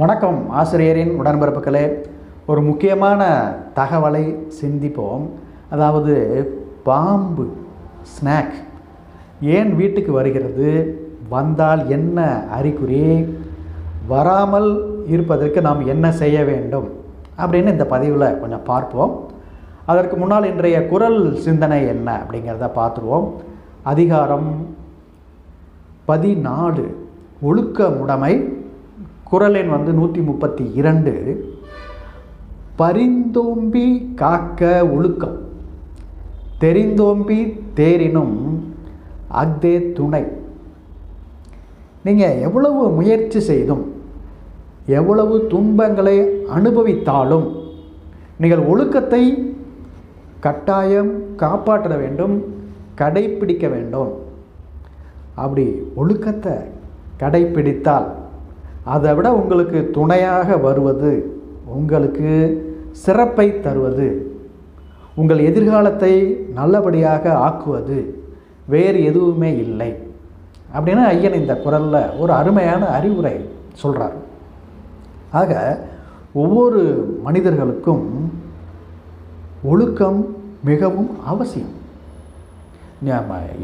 வணக்கம் ஆசிரியரின் உடன்பிறப்புகளே. ஒரு முக்கியமான தகவலை சிந்திப்போம். அதாவது பாம்பு ஸ்நாக் ஏன் வீட்டுக்கு வருகிறது? வந்தால் என்ன அறிகுறி? வராமல் இருப்பதற்கு நாம் என்ன செய்ய வேண்டும்? அப்படின்னு இந்த பதிவில் கொஞ்சம் பார்ப்போம். அதற்கு முன்னால் இன்றைய குரல் சிந்தனை என்ன அப்படிங்கிறத பார்த்துருவோம். அதிகாரம் பதினாலு ஒழுக்க முடமை. குரல் எண் வந்து நூற்றி முப்பத்தி இரண்டு. பரிந்தோம்பி காக்க ஒழுக்கம். தெரிந்தோம்பி தேரினும் அஃதே துணை. நீங்கள் எவ்வளவு முயற்சி செய்தும் எவ்வளவு துன்பங்களை அனுபவித்தாலும் நீங்கள் ஒழுக்கத்தை கட்டாயம் காப்பாற்ற வேண்டும் கடைப்பிடிக்க வேண்டும். அப்படி ஒழுக்கத்தை கடைப்பிடித்தால் அதை விட உங்களுக்கு துணையாக வருவது உங்களுக்கு சிறப்பை தருவது உங்கள் எதிர்காலத்தை நல்லபடியாக ஆக்குவது வேறு எதுவுமே இல்லை. அப்படின்னு ஐயன் இந்த குரலில் ஒரு அருமையான அறிவுரை சொல்கிறார் ஆக ஒவ்வொரு மனிதர்களுக்கும் ஒழுக்கம் மிகவும் அவசியம்.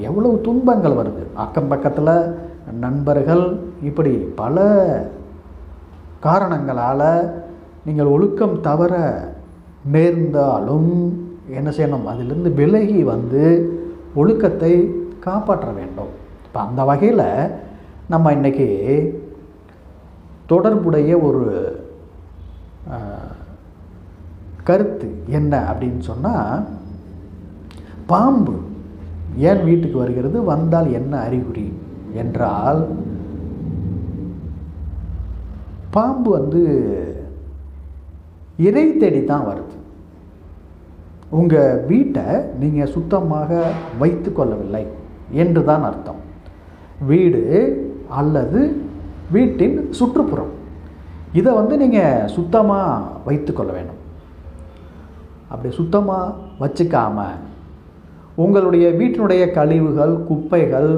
எவ்வளவு துன்பங்கள் வருது. அக்கம் பக்கத்தில் நண்பர்கள் இப்படி பல காரணங்களால் நீங்கள் ஒழுக்கம் தவற நேர்ந்தாலும் என்ன செய்யணும்? அதிலிருந்து விலகி வந்து ஒழுக்கத்தை காப்பாற்ற வேண்டும். இப்போ அந்த வகையில் நம்ம இன்றைக்கி தொடர்புடைய ஒரு கருத்து என்ன அப்படின்னு சொன்னால் பாம்பு ஏன் வீட்டுக்கு வருகிறது? வந்தால் என்ன அறிகுறி? என்றால் பாம்பு வந்து இறை தேடி தான் வருது. உங்கள் வீட்டை நீங்கள் சுத்தமாக வைத்து கொள்ளவில்லை என்று தான் அர்த்தம். வீடு அல்லது வீட்டின் சுற்றுப்புறம். இதை வந்து நீங்கள் சுத்தமாக வைத்து கொள்ள வேணும் அப்படி சுத்தமாக வச்சுக்காம உங்களுடைய வீட்டினுடைய கழிவுகள் குப்பைகள்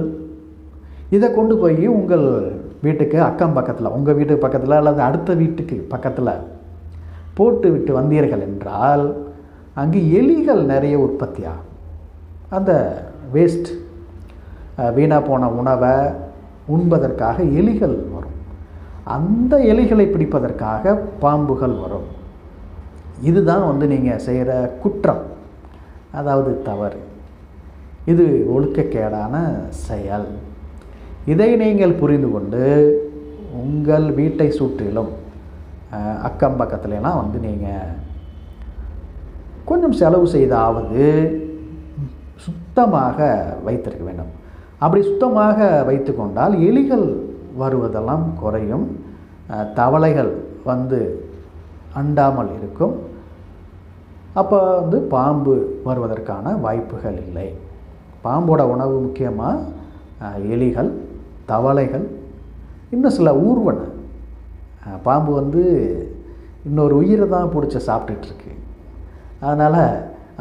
இதை கொண்டு போய் உங்கள் வீட்டுக்கு அக்கம் பக்கத்தில் உங்கள் வீட்டுக்கு பக்கத்தில் அல்லது அடுத்த வீட்டுக்கு பக்கத்தில் போட்டு விட்டு வந்தீர்கள் என்றால் அங்கு எலிகள் நிறைய உற்பத்தியாகும் அந்த வேஸ்ட் வீணாக போன உணவை உண்பதற்காக எலிகள் வரும். அந்த எலிகளை பிடிப்பதற்காக பாம்புகள் வரும். இதுதான் வந்து நீங்கள் செய்கிற குற்றம். அதாவது தவறு. இது ஒழுக்கக்கேடான செயல். இதை நீங்கள் புரிந்து கொண்டு உங்கள் வீட்டை சுற்றிலும் அக்கம் பக்கத்துலலாம் வந்து நீங்கள் கொஞ்சம் செலவு செய்தாவது சுத்தமாக வைத்திருக்க வேண்டும். அப்படி சுத்தமாக வைத்து கொண்டால் எலிகள் வருவதெல்லாம் குறையும். தவளைகள் வந்து அண்டாமல் இருக்கும். அப்போ வந்து பாம்பு வருவதற்கான வாய்ப்புகள் இல்லை. பாம்போட உணவு முக்கியமாக எலிகள். தவளைகள் இன்னும் சில ஊர்வன. பாம்பு வந்து இன்னொரு உயிரை தான் பிடிச்சி சாப்பிட்டுட்ருக்கு. அதனால்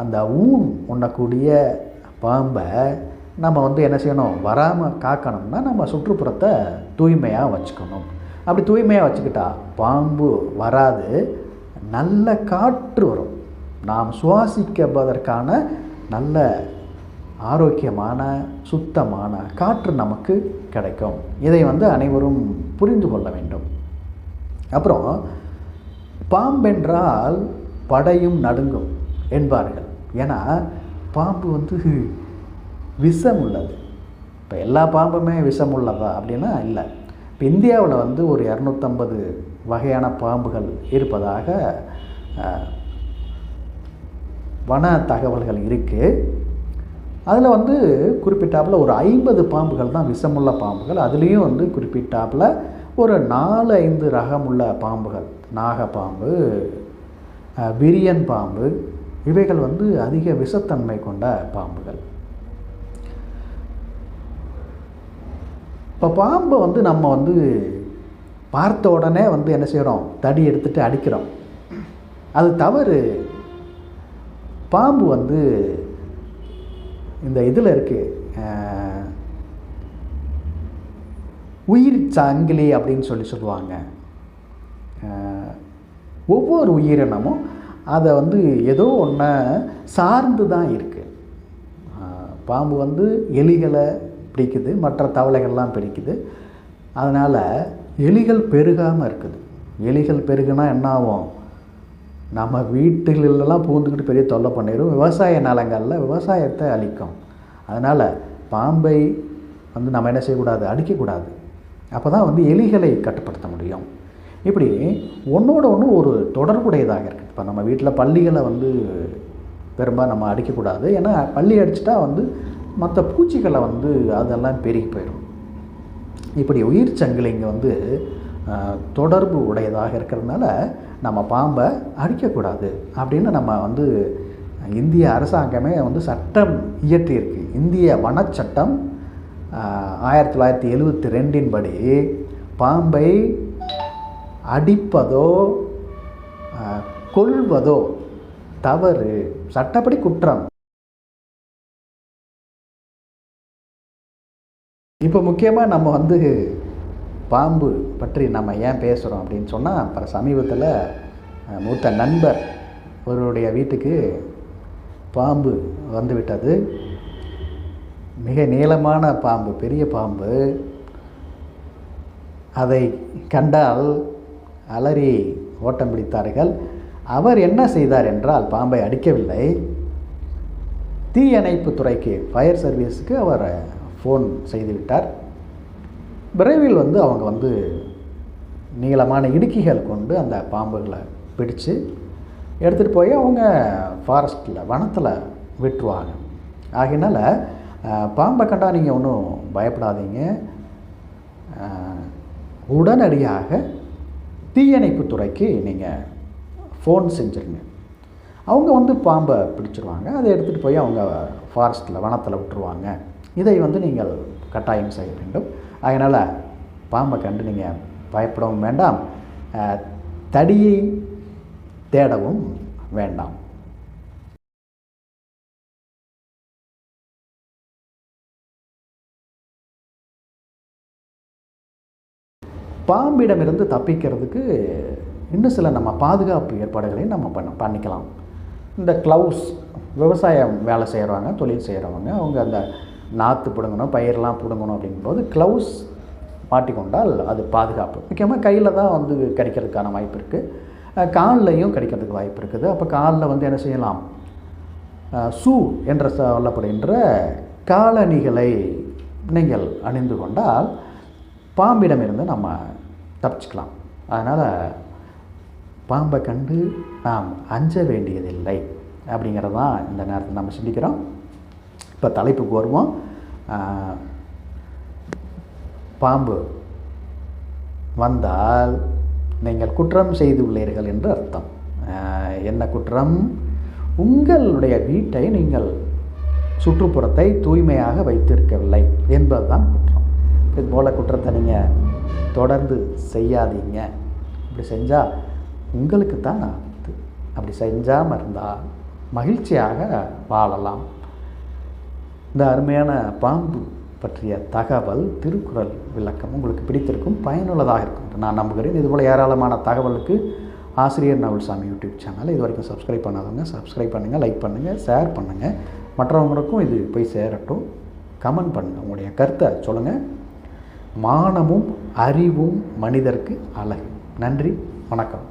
அந்த ஊன் உண்ணக்கூடிய பாம்பை நம்ம வந்து என்ன செய்யணும்? வராமல் காக்கணும்னா நம்ம சுற்றுப்புறத்தை தூய்மையாக வச்சுக்கணும். அப்படி தூய்மையாக வச்சுக்கிட்டா பாம்பு வராது. நல்ல காற்று வரும். நாம் சுவாசிக்கப்பதற்கான நல்ல ஆரோக்கியமான சுத்தமான காற்று நமக்கு கிடைக்கும். இதை வந்து அனைவரும் புரிந்து கொள்ள வேண்டும். அப்புறம் பாம்பென்றால் படையும் நடுங்கும் என்பார்கள். ஏன்னா பாம்பு வந்து விஷம் உள்ளது இப்போ எல்லா பாம்புமே விஷம் உள்ளதா அப்படின்னா இல்லை. இப்போ இந்தியாவில் வந்து ஒரு இரநூத்தம்பது வகையான பாம்புகள் இருப்பதாக வன தகவல்கள் இருக்குது அதில் வந்து குறிப்பிட்டாப்பில் ஒரு ஐம்பது பாம்புகள் தான் விஷமுள்ள பாம்புகள். அதுலேயும் வந்து குறிப்பிட்டாப்பில் ஒரு நாலு ஐந்து ரகமுள்ள பாம்புகள். நாகப்பாம்பு விரியன் பாம்பு இவைகள் வந்து அதிக விஷத்தன்மை கொண்ட பாம்புகள். இப்போ பாம்பை வந்து நம்ம வந்து பார்த்த உடனே வந்து என்ன செய்கிறோம் தடி எடுத்துகிட்டு அடிக்கிறோம். அது தவறு. பாம்பு வந்து இந்த இதில் இருக்குது உயிர் சங்கிலி அப்படின்னு சொல்லி சொல்லுவாங்க. ஒவ்வொரு உயிரினமும் அதை வந்து ஏதோ ஒன்றை சார்ந்து தான் இருக்குது பாம்பு வந்து எலிகளை பிடிக்குது மற்ற தவளைகள்லாம் பிடிக்குது. அதனால் எலிகள் பெருகாமல் இருக்குது. எலிகள் பெருகுனா என்ன ஆகும்? நம்ம வீட்டுகளெல்லாம் பூந்துக்கிட்டு பெரிய தொல்லை பண்ணிடும் விவசாய நிலங்களில் விவசாயத்தை அழிக்கும். அதனால் பாம்பை வந்து நம்ம என்ன செய்யக்கூடாது? அடிக்கக்கூடாது அப்போ தான் வந்து எலிகளை கட்டுப்படுத்த முடியும். இப்படி ஒன்றோட ஒன்று ஒரு தொடர்புடையதாக இருக்குது. இப்போ நம்ம வீட்டில் பள்ளிகளை வந்து பெரும்பாலும் நம்ம அடிக்கக்கூடாது. ஏன்னா பள்ளி அடிச்சிட்டா வந்து மற்ற பூச்சிகளை வந்து அதெல்லாம் பெருகி போயிடும் இப்படி உயிர் சங்கிலிங்க வந்து தொடர்பு உடையதாக இருக்கிறதுனால நம்ம பாம்பை அடிக்கக்கூடாது அப்படின்னு நம்ம வந்து இந்திய அரசாங்கமே வந்து சட்டம் இயற்றியிருக்கு. இந்திய வனச்சட்டம் ஆயிரத்தி தொள்ளாயிரத்தி எழுவத்தி ரெண்டின் படி பாம்பை அடிப்பதோ கொள்வதோ தவறு. சட்டப்படி குற்றம். இப்போ முக்கியமாக நம்ம வந்து பாம்பு பற்றி நம்ம ஏன் பேசுகிறோம் அப்படின்னு சொன்னால் அப்புறம் சமீபத்தில் மூத்த நண்பர் ஒருவருடைய வீட்டுக்கு பாம்பு வந்துவிட்டது. மிக நீளமான பாம்பு பெரிய பாம்பு. அதை கண்டால் அலறி ஓட்டம் பிடித்தார்கள். அவர் என்ன செய்தார் என்றால் பாம்பை அடிக்கவில்லை. தீயணைப்பு துறைக்கு ஃபயர் சர்வீஸுக்கு அவர் ஃபோன் செய்துவிட்டார். விரைவில் வந்து அவங்க வந்து நீளமான இடுக்கிகள் கொண்டு அந்த பாம்புகளை பிடிச்சு எடுத்துகிட்டு போய் அவங்க ஃபாரஸ்ட்டில் வனத்தில் விட்டுருவாங்க. ஆகினால பாம்பை கண்டா நீங்கள் ஒன்றும் பயப்படாதீங்க. உடனடியாக தீயணைப்பு துறைக்கு நீங்கள் ஃபோன் செஞ்சுருங்க. அவங்க வந்து பாம்பை பிடிச்சிருவாங்க. அதை எடுத்துகிட்டு போய் அவங்க ஃபாரஸ்ட்டில் வனத்தில் விட்டுருவாங்க. இதை வந்து நீங்கள் கட்டாயம் செய்ய வேண்டும். அதனால் பாம்பை கண்டு நீங்கள் பயப்படவும் வேண்டாம். அஹ், தடியை தேடவும் வேண்டாம். பாம்பிடமிருந்து தப்பிக்கிறதுக்கு இன்னும் சில நம்ம பாதுகாப்பு ஏற்பாடுகளையும் நம்ம பண்ண பண்ணிக்கலாம். இந்த க்ளவுஸ் விவசாயம் வேலை செய்கிறவங்க தொழில் செய்கிறவங்க அவங்க அந்த நாற்று பிடுங்கணும் பயிரெலாம் பிடுங்கணும் அப்படிங்கும்போது க்ளவுஸ் மாட்டிக்கொண்டால் அது பாதுகாப்பு. முக்கியமாக கையில் தான் வந்து கிடைக்கிறதுக்கான வாய்ப்பு இருக்குது கால்லையும் கிடைக்கிறதுக்கு வாய்ப்பு இருக்குது. அப்போ காலில் வந்து என்ன செய்யலாம்? சூ என்று சொல்லப்படுகின்ற காலணிகளை நீங்கள் அணிந்து கொண்டால் பாம்பிடமிருந்து நம்ம தப்பிச்சுக்கலாம். அதனால் பாம்பை கண்டு நாம் அஞ்ச வேண்டியதில்லை அப்படிங்கிறது தான் இந்த நேரத்தில் நம்ம சிந்திக்கிறோம். இப்போ தலைப்புக்கு வருவோம். பாம்பு வந்தால் நீங்கள் குற்றம் செய்துள்ளீர்கள் என்று அர்த்தம். என்ன குற்றம்? உங்களுடைய வீட்டை நீங்கள் சுற்றுப்புறத்தை தூய்மையாக வைத்திருக்கவில்லை என்பதுதான் குற்றம். இது போல் குற்றத்தை நீங்கள் தொடர்ந்து செய்யாதீங்க. இப்படி செஞ்சால் உங்களுக்கு தான் ஆபத்து. அப்படி செஞ்சாமல் இருந்தால் மகிழ்ச்சியாக வாழலாம். இந்த அருமையான பாம்பு பற்றிய தகவல் திருக்குறள் விளக்கம் உங்களுக்கு பிடித்திருக்கும் பயனுள்ளதாக இருக்கும் என்று நான் நம்புகிறேன். இதுபோல் ஏராளமான தகவலுக்கு ஆசிரியர் நவல்சாமி யூடியூப் சேனல். இது வரைக்கும் சப்ஸ்கிரைப் பண்ணாதவங்க சப்ஸ்கிரைப் பண்ணுங்கள் லைக் பண்ணுங்கள் ஷேர் பண்ணுங்கள் மற்றவங்களுக்கும் இது போய் சேரட்டும். கமெண்ட் பண்ணுங்கள் உங்களுடைய கருத்தை சொல்லுங்கள் மானமும் அறிவும் மனிதருக்கு அழகு. நன்றி வணக்கம்.